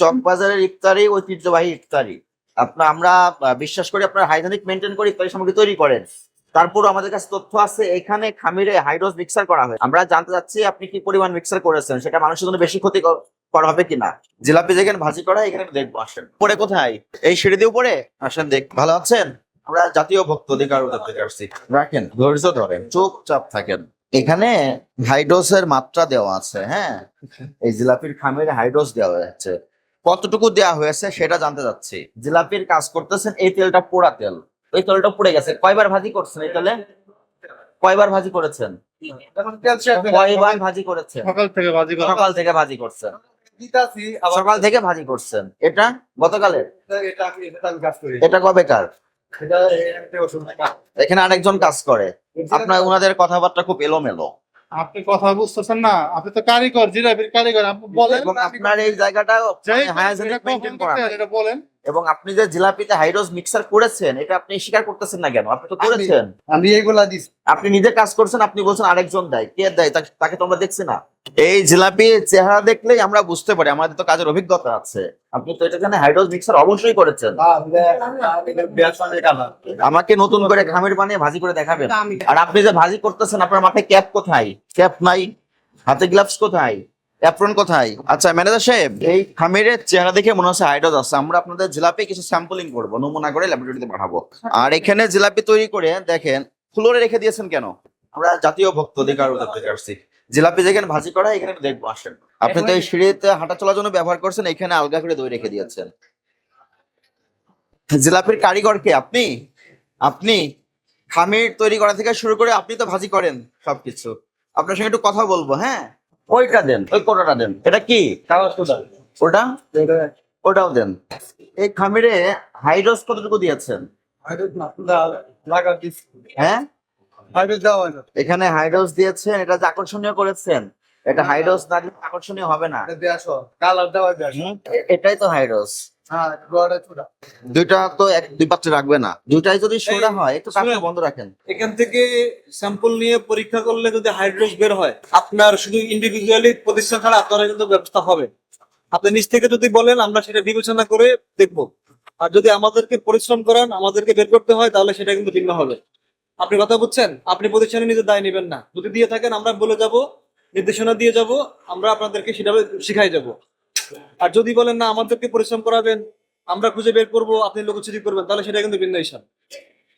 চকবাজারের ইফতারি, ঐতিহ্যবাহী ইফতারি। আপনার, আমরা বিশ্বাস করি আপনার হাইজেনিক মেনটেন করে ইফতারি সামগ্রী তৈরি করেন। তারপর আমাদের কাছে তথ্য আছে, এখানে খামিরে হাইড্রোজ মিক্সার করা হয়। আমরা জানতে চাচ্ছি আপনি কি পরিমাণ মিক্সার করেছেন, সেটা মানুষের জন্য বেশি ক্ষতি করা হবে কিনা? জিলাপি যেখানে ভাজি করা, এখানে দেখব, আসেন। পরে কোথায়? এই সিঁড়ি দিয়ে উপরে? আসেন, দেখ, ভালো আছেন? আমরা জাতীয় ভক্ত অধিকার রাখেন, ধৈর্য ধরেন, চুপচাপ থাকেন। এখানে হাইড্রোসের মাত্রা দেওয়া আছে হ্যাঁ? এই জিলাপির খামিরে হাইড্রোস দেওয়া হয়েছে কতটুকু দেওয়া হয়েছে সেটা জানতে চাচ্ছি জিলাপির কাজ করতেছেন এই তেলটা পোড়া তেল। ওই তেলটা পুড়ে গেছে। কয়বার ভাজি করছেন এই তেলে? কয়বার ভাজি করেছেন? কয়বার ভাজি করেছেন? সকাল থেকে সকাল থেকে ভাজি করছেন। সকাল থেকে ভাজি করছেন। এটা গতকালের? এটা কবেকার এখানে আরেকজন কাজ করে। আপনার ওনাদের কথাবার্তা খুব এলোমেলো। আপনি কথা বুঝতেছেন না। আপনি তো কারিগর জিরাবির কারিগর আপনি বলেন আপনার এই জায়গাটা এটা বলেন। এবং আপনি যে জিলাপিতে হাইড্রোজ মিক্সার করেছেন এটা আপনি স্বীকার করতেছেন না কেন? আপনি তো করেছেন। আমি এইগুলা দিছি। আপনি নিজে কাজ করছেন আপনি বলছেন আরেকজন দেয় কে দেয়? তাকে তো আমরা দেখছি না। এই জিলাপি চেহারা দেখলেই আমরা বুঝতে পারি আমাদের তো কাজের অভিজ্ঞতা আছে। আপনি তো এটা জানেন হাইড্রোজ মিক্সার অবশ্যই করেছেন। আমাকে নতুন করে খামির বানিয়ে ভাজি করে দেখাবেন। আর আপনি যে ভাজি করতেছেন আপনার মাথায় ক্যাপ কোথায়? ক্যাপ নাই? হাতে গ্লাভস কোথায়? অ্যাপ্রন কোথায়? আচ্ছা ম্যানেজার সাহেব, এই খামিরের চেহারা দেখে মনে হচ্ছে হাইড্রোজ আছে। আমরা আপনাদের জিলাপি কিছু স্যাম্পলিং করব, নমুনা করে ল্যাবরেটরিতে পাঠাবো। আর এখানে জিলাপি তৈরি করে, দেখেন ফ্লোরে রেখে দিয়েছেন কেন? আমরা জাতীয় ভক্ত, অধিকার আসছি। জিলাপি যেখানে ভাজি করা, এখানে দেখব, আসেন। আপনি তো এই সিঁড়িতে হাঁটা চলার জন্য ব্যবহার করছেন, এখানে আলগা করে দই রেখে দিয়েছেন। জিলাপির কারিগর কে? আপনি? আপনি? খামির তৈরি করা থেকে শুরু করে আপনি তো ভাজি করেন সবকিছু। আপনার সঙ্গে একটু কথা বলব হ্যাঁ? ওইটা দেন ওই কোটাটা দেন। এটা কি? ওটা? ওটাও দেন। এই খামিরে হাইড্রোস কতটুকু দিয়েছেন? হ্যাঁ? এখানে হাইড্রোস দিয়েছেন এটা যে আকর্ষণীয় করেছেন। এটা হাইড্রোস না আকর্ষণীয় হবে না। এটাই তো হাইড্রোস। দুইটা তো এক দুই পাত্রে রাখবে না। দুইটাই যদি সোডা হয় একটু কাছে বন্ধ রাখেন। এখান থেকে স্যাম্পল নিয়ে পরীক্ষা করলে যদি হাইড্রোস বের হয় আপনার শুধু ইন্ডিভিজুয়ালি প্রতিষ্ঠান ছাড়া আপনারা কিন্তু ব্যবস্থা হবে। আপনি নিজ থেকে যদি বলেন আমরা সেটা বিবেচনা করে দেখব। আর যদি আমাদেরকে পরিশ্রম করান আমাদেরকে বের করতে হয় তাহলে সেটা কিন্তু ভিন্ন হবে। আপনি কথা বুঝছেন? আপনি প্রতিষ্ঠানে নিজে দায় নেবেন না। যদি দিয়ে থাকেন আমরা বলে যাব নির্দেশনা দিয়ে যাব আমরা আপনাদেরকে সেটা শিখাই যাব। আর যদি বলেন না আমাদেরকে পরিশ্রম করাবেন আমরা খুঁজে বের করব আপনি লোকচুরি করবেন তাহলে সেটা কিন্তু ভিন্ন হিসাব।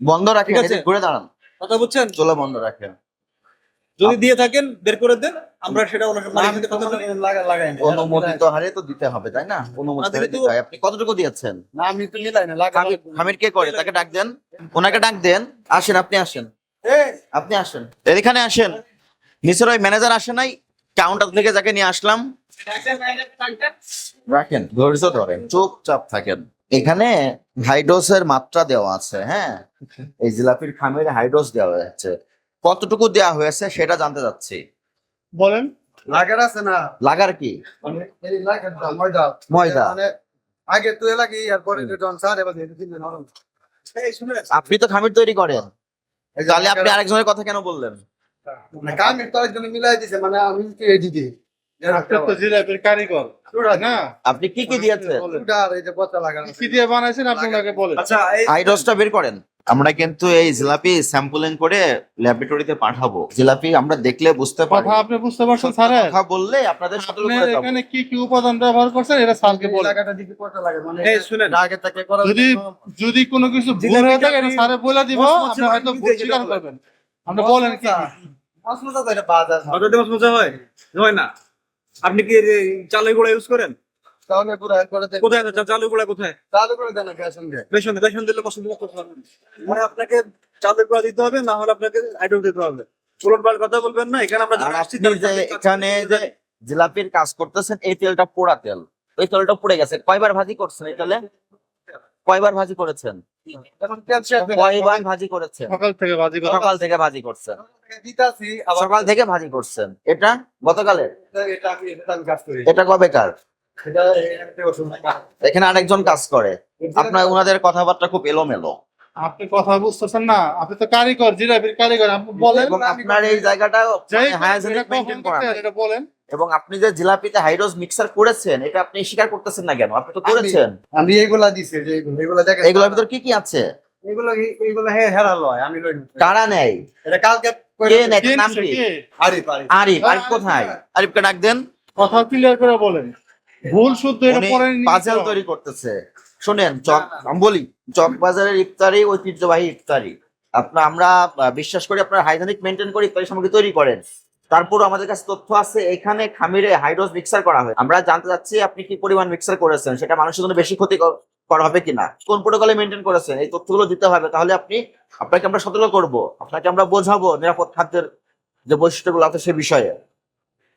বন্ধ রাখেন ঠিক আছে। ঘুরে দাঁড়ান। কথা বুঝছেন চলে বন্ধ রাখেন যদি দিয়ে থাকেন বের করে দেন আমরা সেটা ওনার মালিকের সাথে কথা লাগা লাগাই না। অনুমোদিত হারে তো দিতে হবে তাই না? হারে দিতে হয়। আপনি কতটুকু দিয়েছেন? না আমি তো মিলাই না খামির কে করে? তাকে ডাক দেন। ওনাকে ডাক দেন। আসেন আপনি আসেন। আপনি আসেন। এখানে আসেন। নিচের ওই ম্যানেজার আসে নাই। কাউন্টার থেকে যাকে নিয়ে আসলাম। রাখেন ধৈর্য ধরেন। চুপচাপ থাকেন। এখানে হাইড্রোসের মাত্রা দেওয়া আছে হ্যাঁ? এই জিলাপির খামিরে হাইড্রোস দেওয়া হয়েছে। কতটুকু দেওয়া হয়েছে সেটা জানতে চাচ্ছি। বলেন। লাগার আছে না? লাগার কি? মানে ময়দা। মানে আগে তুই লাগি আর পরে আপনি তো খামির তৈরি করেন। তাহলে আপনি আরেকজনের কথা কেন বললেন? মানে কামি তোর মিলাই দিছে মানে আমি কি দিদি। তো কারিগর। না? আপনি কি কি দিয়েছেন? কি দিয়ে বানাইছেন আপনি ওনাকে বলেন। আচ্ছা এই বের করেন। আমরা কিন্তু এই জিলাপি স্যাম্পলিং করে ল্যাবরেটরিতে পাঠাবো। জিলাপি আমরা দেখলে বুঝতে পারি কথা আপনি বুঝতে পারছেন স্যার? কথা বললে আপনাদের এখানে কি কি উপাদান ব্যবহার করছেন এটা স্যারকে পচা লাগে মানে এই শুনেন আগে থেকে করা যদি যদি কোনো কিছু ভুল হয়ে থাকে এটা স্যারে বলে দিব আপনি হয়তো ভুল স্বীকার করবেন। আপনি বলেন কি মশলা তো এটা বাজার হয়? হয় না? আপনি কি চালের গুঁড়া ইউজ করেন? কোথায় আছে চালের গুঁড়া কোথায়? চালু করে দেন গ্যাস সঙ্গে বেসন বেসন দিলে পছন্দ করতে পারবেন মানে আপনাকে চালের গুঁড়া দিতে হবে না হলে আপনাকে হাইড্রোল দিতে হবে। কথা বলবেন না এখানে আমরা আসছি এখানে যে জিলাপির কাজ করতেছেন এই তেলটা পোড়া তেল। ওই তেলটা পুড়ে গেছে। কয়বার ভাজি করছেন এই তেলে? কয়বার ভাজি করেছেন? কয়বার ভাজি করেছেন? সকাল থেকে বাজি সকাল থেকে ভাজি করছেন। সকাল থেকে ভাজি করছেন। এটা গতকালের? এটা কবেকার? এটা একটা ওষুধ এখানে আরেকজন কাজ করে। আপনার ওনাদের কথাবার্তা খুব এলোমেলো। আপনি কথা বুঝতেছেন না। আপনি তো কারিগর জিরাপির কারিগর। আপনি বলেন আপনার এই জায়গাটা এটা কখন মেনটেন করা করতে এটা বলেন। এবং আপনি যে জিলাপিতে হাইড্রোজ মিক্সার করেছেন এটা আপনি স্বীকার করতেছেন না কেন? আপনি তো করেছেন। আমি এইগুলা দিছি যে এইগুলো ভিতর কি কি আছে? এগুলো হেরা লয় আমি লই কারা নেই এটা কালকে কে নাম কি? আরিফ আরিফ। আরিফ। আরিফ কোথায়? আরিফকে ডাক দেন। কথা ক্লিয়ার করে বলেন। ভুল শুদ্ধ এটা উনি পরে পাজেল তৈরি করতেছে। শুনেন চক আমি বলি চক বাজারের ইফতারি ঐতিহ্যবাহী ইফতারি। আপনার আমরা বিশ্বাস করি আপনার হাইজেনিক মেনটেন করে ইফতারি সামগ্রী তৈরি করেন। তারপর আমাদের কাছে তথ্য আছে এখানে খামিরে হাইড্রোজ মিক্সার করা হয়। আমরা জানতে চাচ্ছি আপনি কি পরিমাণ মিক্সার করেছেন? সেটা মানুষের জন্য বেশি ক্ষতি করা হবে কিনা? কোন প্রোটোকলে মেনটেন করেছেন? এই তথ্যগুলো দিতে হবে। তাহলে আপনি আপনাকে আমরা সতর্ক করব। আপনাকে আমরা বোঝাবো নিরাপদ খাদ্যের যে বৈশিষ্ট্যগুলো আছে সে বিষয়ে।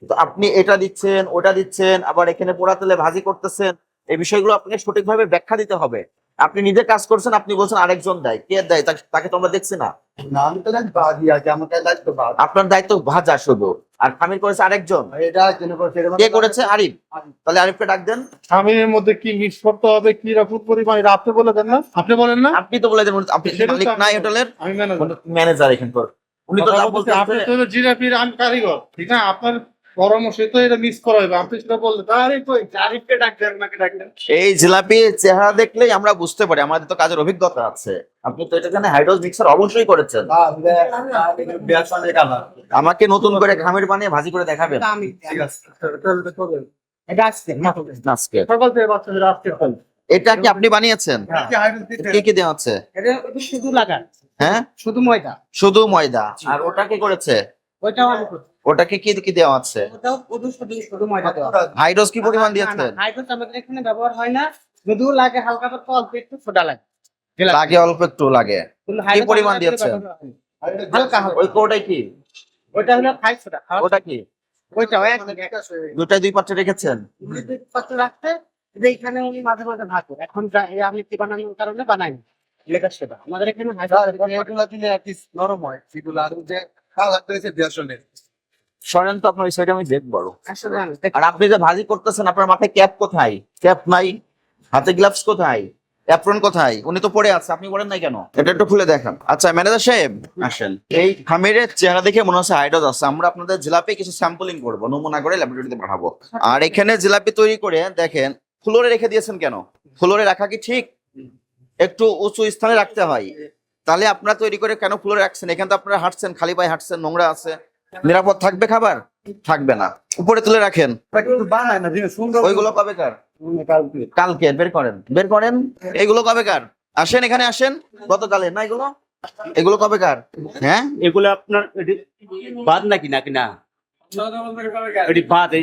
তো আপনি এটা দিচ্ছেন ওটা দিচ্ছেন আবার এখানে পোড়া তেলে ভাজি করতেছেন এই বিষয়গুলো আপনাকে সঠিকভাবে ব্যাখ্যা দিতে হবে। আপনি নিজে কাজ করছেন আপনি বলছেন আরেকজন দেয় কে দেয়? তাকে- তো আমরা দেখছি না। আপনার দায়িত্ব ভাজা শুধু। আর খামির করেছে আরেকজন। কে করেছে? আরিফ। তাহলে আরিফকে ডাক দেন। স্বামীর মধ্যে কি মিক্স করতে হবে কি রকম পরিমাণ? আপনি বলে দেন না। আপনি বলেন না। আপনি তো বলে দেন আপনি মালিক নাই। হোটেলের। আমি ম্যানেজার এখানকার উনি তো যা বলতে আপনি তো হলো জিরাপির কারিগর ঠিক না? আপনার পরামর্শে তো এটা মিক্স করা হবে আপনি সেটা বললে তাহলে কই? আরিফকে ডাক দেন নাকি ডাক দেন। এই জিলাপি চেহারা দেখলেই আমরা বুঝতে পারি আমাদের তো কাজের অভিজ্ঞতা আছে। আপনি তো এটা জানেন হাইড্রোজ মিক্সার অবশ্যই করেছেন। আমাকে নতুন করে খামির বানিয়ে ভাজি করে দেখাবেন। ঠিক আছে। এটা আজকে সকাল থেকে বাচ্চাদের আসতে এটা কি আপনি বানিয়েছেন? কি কি কি দেওয়া আছে? এটা শুধু লাগা হ্যাঁ? শুধু ময়দা। শুধু ময়দা। আর ওটা কি করেছে? ওইটাও আমি করছি। ওটাকে কি কি দেওয়া আছে? হাইড্রোজ কি পরিমাণ দিয়েছেন? না, হাইড্রোজ আমাদের এখানে ব্যবহার হয় না। যদি লাগে হালকা তো অল্প একটু সোডা লাগে। লাগে অল্প একটু লাগে। হাইড্রোজ পরিমাণ দিয়েছেন? হালকা ওই কোটাই কি? ওইটা হলো ফাইভ সোডা ওটা কি? ওইটাও এক দুটাই দুই পাত্রে রেখেছেন? দুই পাত্র রাখতে যে এখানে উনি মাঝে মাঝে ভাগ করে। এখন এই আমি কি বানানোর কারণে বানাই লেখা সোডা আমাদের এখানে আর নরম হয়। সেগুলো আর যে কালার তো হচ্ছে বেসনের সরেন তো আপনার সাইডে আমি দেখব আরও। আপনি যে ভাজি করতেছেন আপনার মাথায় ক্যাপ কোথায়? ক্যাপ নাই। হাতে গ্লাভস কোথায়? অ্যাপ্রন কোথায়? উনি তো পড়ে আছে আপনি পড়েন নাই কেন? এটা একটু খুলে দেখান। আচ্ছা ম্যানেজার সাহেব আসেন। এই খামিরের চেহারা দেখে মনে হচ্ছে হাইড্রোজ আছে আমরা আপনাদের জিলাপি কিছু স্যাম্পলিং করব নমুনা করে ল্যাবরেটরিতে পাঠাবো। আর এখানে জিলাপি তৈরি করে দেখেন ফ্লোরে রেখে দিয়েছেন কেন? ফ্লোরে রাখা কি ঠিক? একটু উঁচু স্থানে রাখতে হয়। তাহলে আপনারা তৈরি করে কেন ফ্লোরে রাখছেন? এখানে তো আপনারা হাঁটছেন খালি পায়ে হাঁটছেন নোংরা আছে। নিরাপদ থাকবে খাবার? থাকবে না। উপরে তুলে রাখেন। ওইগুলো কবে কার? কালকে। কালকে বের করেন। বের করেন। এগুলো কবে কার? আসেন এখানে আসেন। গতকালে না এগুলো? এগুলো কবে কার? হ্যাঁ? এগুলো আপনার বাদ নাকি নাকি না?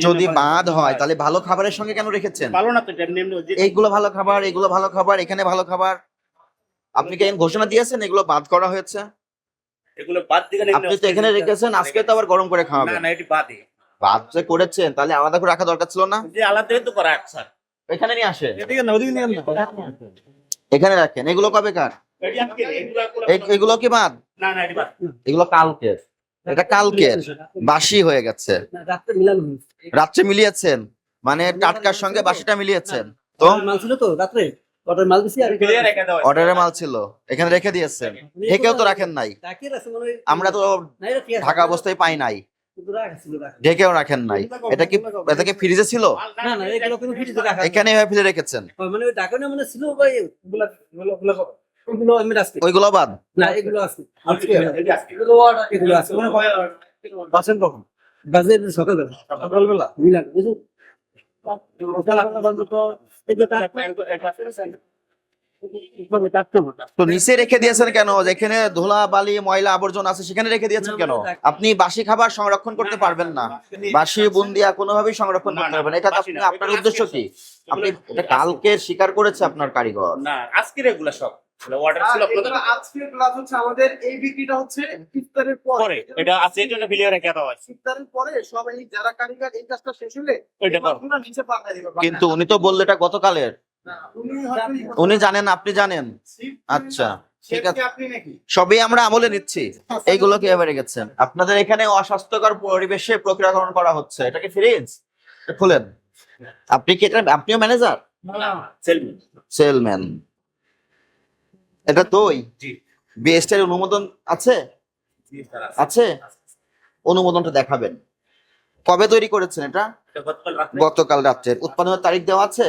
যদি বাদ। বাদ হয় তাহলে ভালো খাবারের সঙ্গে কেন রেখেছেন? ভালো না তো এটা এমনি এমনি যে- এইগুলো ভালো খাবার এগুলো ভালো খাবার এখানে ভালো খাবার। আপনি কি ঘোষণা দিয়েছেন? এগুলো বাদ করা হয়েছে? এগুলো বাদ দিকে না, আপনি তো এখানে রেখেছেন আজকে তো আবার গরম করে খাওয়াবেন। না এটি বাদে। বাদ যে করেছেন তাহলে আলাদা করে রাখা দরকার ছিল না? যে আলাদা তো করা স্যার। এখানে নিয়ে আসেন। এদিকে না ওদিকে নিয়ে আন না। এখানে রাখেন। এগুলো কবে কার? এটি আজকে এগুলো এগুলো কি বাদ? না না এটি বাদ। এগুলো কালকের। এটা কালকের। বাসি হয়ে গেছে। রাত্রে মিলিয়েছেন? মানে টাটকার সঙ্গে বাসিটা মিলিয়েছেন। তো? মাল ছিল তো রাত্রে? অর্ডার মাল দিছি আর ক্লিয়ার রেখে দাও অর্ডারের মাল ছিল। এখানে রেখে দিয়েছেন। ঢেকেও তো রাখেন নাই। আমরা তো। ঢাকা অবস্থায় পাই নাই। ঢেকেও রাখেন নাই। এটা কি এটা কি ফ্রিজে ছিল? না না এগুলো কোনো ফ্রিজে রাখা এখানে এভাবে ফ্রিজে রেখেছেন। মানে ওই ডাকানে মানে ছিল ভাই ওইগুলো বাদ। না এগুলো আছে। এগুলো আছে। মানে বাসেন কখন? বাজে সকালবেলা। নিচে রেখে দিয়েছেন কেন? যেখানে বালি, ময়লা আছে, সেখানে রেখে দিয়েছেন কেন? আপনি বাসি খাবার সংরক্ষণ করতে পারবেন না। বাসি, বুন্দিয়া কোনোভাবেই সংরক্ষণ করতে পারবেন এটা আপনার উদ্দেশ্য কি? আপনি কালকে স্বীকার করেছে আপনার কারিগর? না আজকের এগুলো সব। অর্ডার ছিল আজকে প্লাস হচ্ছে আমাদের এই বিক্রিটা হচ্ছে ইফতারের পরে। এটা আছে এই জন্য ক্লিয়ার রেখে দেওয়া হয়েছে। ইফতারের পরে সবাই যারা কারিগর এই কাজটা শেষ হলে ওইটা নিচে পাঠায় দিবে কিন্তু উনি তো বলল এটা গতকালের। উনি জানেন। আপনি জানেন। আচ্ছা ঠিক আছে। সবই আমরা আমলে নিচ্ছি। এইগুলো কি এবারে গেছেন আপনাদের এখানে অস্বাস্থ্যকর পরিবেশে প্রক্রিয়াকরণ করা হচ্ছে। এটা কি ফ্রিজ খুলেন। আপনি কি এটা আপনিও ম্যানেজার সেলমি সেলম্যান এটা তো জি। বিএসটির অনুমোদন আছে? আছে। আছে? অনুমোদনটা দেখাবেন। কবে তৈরি করেছেন এটা? গতকাল রাত্রে। উৎপাদনের তারিখ দেওয়া আছে?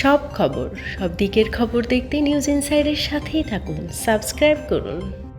সব খবর সব দিকের খবর দেখতে নিউজ ইনসাইডের সাথেই থাকুন। সাবস্ক্রাইব করুন।